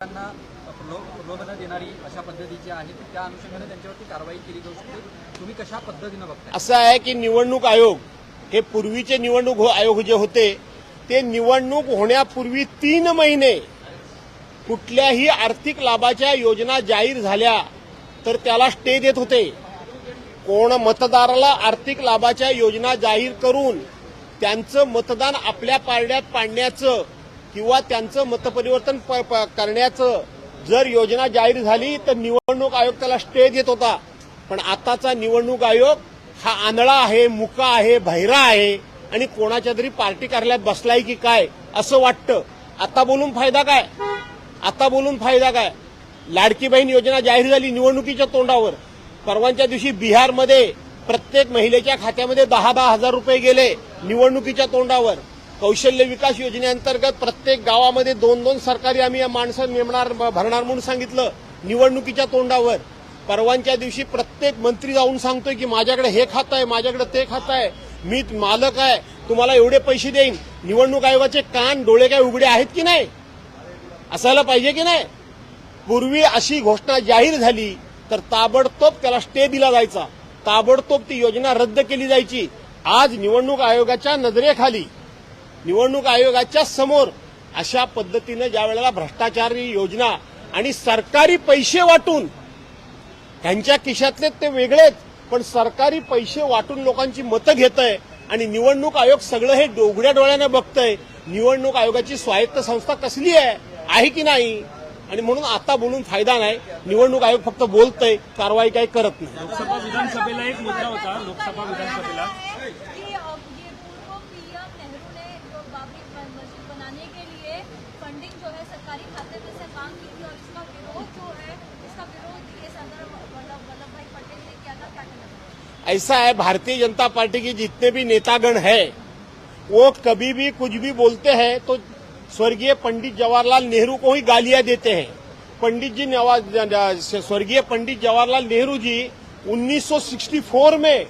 त्यांना प्रलोभनं देणारी अशा पद्धतीची आहे त्या अनुषंगाने त्यांच्यावरती कारवाई केली जाऊ शकते. तुम्ही कशा पद्धतीनं बघता असं आहे की निवडणूक आयोग हे पूर्वीचे निवडणूक हो- आयोग जे होते ते निवडणूक होण्यापूर्वी तीन महिने कुठल्याही आर्थिक लाभाच्या योजना जाहीर झाल्या तर त्याला स्टे देत होते. कोण मतदाराला आर्थिक लाभाच्या योजना जाहीर करून त्यांचं मतदान आपल्या पारड्यात पाडण्याचं किंवा त्यांचं मतपरिवर्तन प- प- करण्याचं जर योजना जाहीर झाली तर निवडणूक आयोग त्याला स्टे देत होता. पण आताचा निवडणूक आयोग हा आंधळा आहे मुका आहे भैरा आहे आणि कोणाच्या तरी पार्टी कार्यालयात बसलाय की काय असं वाटतं. आता बोलून फायदा काय? आता बोलून फायदा काय? लाडकी बहीण योजना जाहीर झाली निवडणुकीच्या तोंडावर. परवांच्या दिवशी बिहारमध्ये प्रत्येक महिलेच्या खात्यामध्ये दहा दहा हजार रुपये गेले निवडणुकीच्या तोंडावर. कौशल्य विकास योजनेअंतर्गत प्रत्येक गावामध्ये दोन दोन सरकारी आम्ही या माणसं नेमणार भरणार म्हणून सांगितलं निवडणुकीच्या तोंडावर. परवांच्या दिवशी प्रत्येक मंत्री जाऊन सांगतोय की माझ्याकडे हे खातं आहे माझ्याकडे ते खातं आहे मी मालक आहे तुम्हाला एवढे पैसे देईन. निवडणूक आयोगाचे कान डोळे काय उघडे आहेत की नाही? असायला पाहिजे की नाही? पूर्वी अशी घोषणा जाहीर झाली तर ताबडतोब त्याला स्टे दिला जायचा. ताबडतोब ती योजना रद्द केली जायची. आज निवडणूक आयोगाच्या नजरेखाली निवडणूक आयोगाच्या समोर अशा पद्धतीनं ज्या वेळेला भ्रष्टाचारी योजना आणि सरकारी पैसे वाटून त्यांच्या खिशातले ते वेगळेच पण सरकारी पैसे वाटून लोकांची मतं घेत आहे आणि निवडणूक आयोग सगळं हे डोगड्या डोळ्यानं बघतंय निवडणूक आयोगाची स्वायत्त संस्था कसली आहे आहे की नाही? आणि म्हणून आता बोलून फायदा नाही. निवडणूक आयोग फक्त बोलतंय कारवाई काही करत नाही. लोकसभा विधानसभेला एक मुद्दा होता लोकसभा विधानसभेला. है सरकारी खाते में से मांग की थी और इसका विरोध जो है, इसका विरोध ये सरदार वल्लभ भाई पटेल ने किया था ऐसा है, भारतीय जनता पार्टी के जितने भी नेतागण हैं, वो कभी भी कुछ भी बोलते हैं तो स्वर्गीय पंडित जवाहरलाल नेहरू को ही गालियाँ देते हैं। पंडित जी स्वर्गीय पंडित जवाहरलाल नेहरू जी 1964 में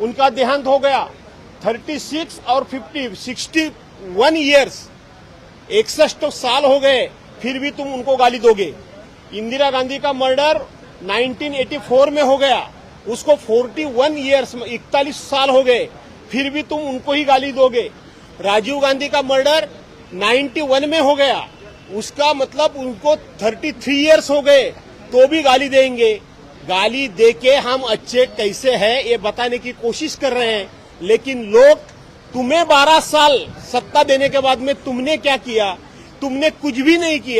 उनका देहांत हो गया। 36 और 50 61 इयर्स इकसठ तो साल हो गए, फिर भी तुम उनको गाली दोगे। इंदिरा गांधी का मर्डर 1984 में हो गया। उसको 41 इयर्स इकतालीस साल हो गए, फिर भी तुम उनको ही गाली दोगे। राजीव गांधी का मर्डर 91 में हो गया। उसका मतलब उनको 33 इयर्स हो गए तो भी गाली देंगे। गाली देके हम अच्छे कैसे हैं, ये बताने की कोशिश कर रहे हैं, लेकिन लोग तुम्हें 12 साल सत्ता देने के बाद में तुमने क्या किया? तुमने कुछ भी नहीं किया।